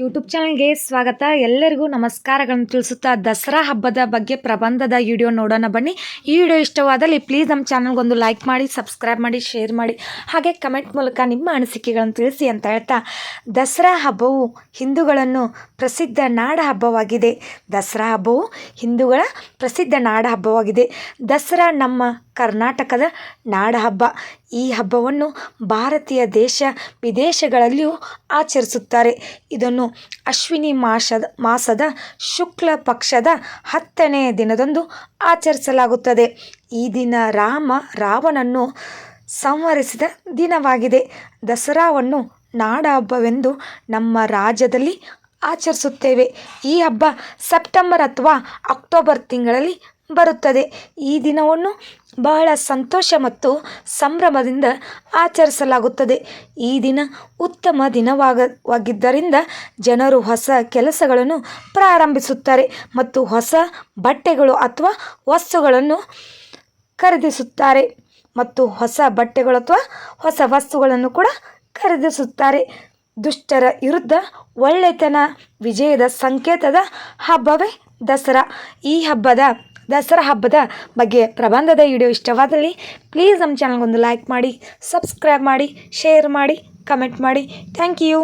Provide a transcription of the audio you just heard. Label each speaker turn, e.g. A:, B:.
A: YouTube ಚಾನಲ್ಗೆ ಸ್ವಾಗತ. ಎಲ್ಲರಿಗೂ ನಮಸ್ಕಾರಗಳನ್ನು ತಿಳಿಸುತ್ತಾ ದಸರಾ ಹಬ್ಬದ ಬಗ್ಗೆ ಪ್ರಬಂಧದ ವಿಡಿಯೋ ನೋಡೋಣ ಬನ್ನಿ. ಈ ವಿಡಿಯೋ ಇಷ್ಟವಾದಲ್ಲಿ ಪ್ಲೀಸ್ ನಮ್ಮ ಚಾನಲ್ಗೊಂದು ಲೈಕ್ ಮಾಡಿ, ಸಬ್ಸ್ಕ್ರೈಬ್ ಮಾಡಿ, ಶೇರ್ ಮಾಡಿ. ಹಾಗೆ ಕಮೆಂಟ್ ಮೂಲಕ ನಿಮ್ಮ ಅನಿಸಿಕೆಗಳನ್ನು ತಿಳಿಸಿ ಅಂತ ಹೇಳ್ತಾ, ದಸರಾ ಹಬ್ಬವು ಹಿಂದೂಗಳನ್ನು ಪ್ರಸಿದ್ಧ ನಾಡ ಹಬ್ಬವಾಗಿದೆ. ದಸರಾ ಹಬ್ಬವು ಹಿಂದೂಗಳ ಪ್ರಸಿದ್ಧ ನಾಡ ಹಬ್ಬವಾಗಿದೆ. ದಸರಾ ನಮ್ಮ ಕರ್ನಾಟಕದ ನಾಡ ಹಬ್ಬ. ಈ ಹಬ್ಬವನ್ನು ಭಾರತೀಯ ದೇಶ ವಿದೇಶಗಳಲ್ಲಿಯೂ ಆಚರಿಸುತ್ತಾರೆ. ಇದನ್ನು ಅಶ್ವಿನಿ ಮಾಸದ ಮಾಸದ ಶುಕ್ಲ ಪಕ್ಷದ ಹತ್ತನೆಯ ದಿನದಂದು ಆಚರಿಸಲಾಗುತ್ತದೆ. ಈ ದಿನ ರಾಮ ರಾವಣನ್ನು ಸಂಹರಿಸಿದ ದಿನವಾಗಿದೆ. ದಸರಾವನ್ನು ನಾಡ ಹಬ್ಬವೆಂದು ನಮ್ಮ ರಾಜ್ಯದಲ್ಲಿ ಆಚರಿಸುತ್ತೇವೆ. ಈ ಹಬ್ಬ ಸೆಪ್ಟೆಂಬರ್ ಅಥವಾ ಅಕ್ಟೋಬರ್ ತಿಂಗಳಲ್ಲಿ ಬರುತ್ತದೆ. ಈ ದಿನವನ್ನು ಬಹಳ ಸಂತೋಷ ಮತ್ತು ಸಂಭ್ರಮದಿಂದ ಆಚರಿಸಲಾಗುತ್ತದೆ. ಈ ದಿನ ಉತ್ತಮ ದಿನವಾಗ ವಾಗಿದ್ದರಿಂದ ಜನರು ಹೊಸ ಕೆಲಸಗಳನ್ನು ಪ್ರಾರಂಭಿಸುತ್ತಾರೆ ಮತ್ತು ಹೊಸ ಬಟ್ಟೆಗಳು ಅಥವಾ ವಸ್ತುಗಳನ್ನು ಖರೀದಿಸುತ್ತಾರೆ ಮತ್ತು ಹೊಸ ಬಟ್ಟೆಗಳು ಅಥವಾ ಹೊಸ ವಸ್ತುಗಳನ್ನು ಕೂಡ ಖರೀದಿಸುತ್ತಾರೆ. ದುಷ್ಟರ ವಿರುದ್ಧ ಒಳ್ಳೆತನ, ವಿಜಯದ ಸಂಕೇತದ ಹಬ್ಬವೇ ದಸರಾ. ಈ ಹಬ್ಬದ ದಸರಾ ಹಬ್ಬದ ಬಗ್ಗೆ ಪ್ರಬಂಧದ ವಿಡಿಯೋ ಇಷ್ಟವಾದಲ್ಲಿ ಪ್ಲೀಸ್ ನಮ್ಮ ಚಾನಲ್ಗೊಂದು ಲೈಕ್ ಮಾಡಿ, ಸಬ್ಸ್ಕ್ರೈಬ್ ಮಾಡಿ, ಶೇರ್ ಮಾಡಿ, ಕಮೆಂಟ್ ಮಾಡಿ. Thank you.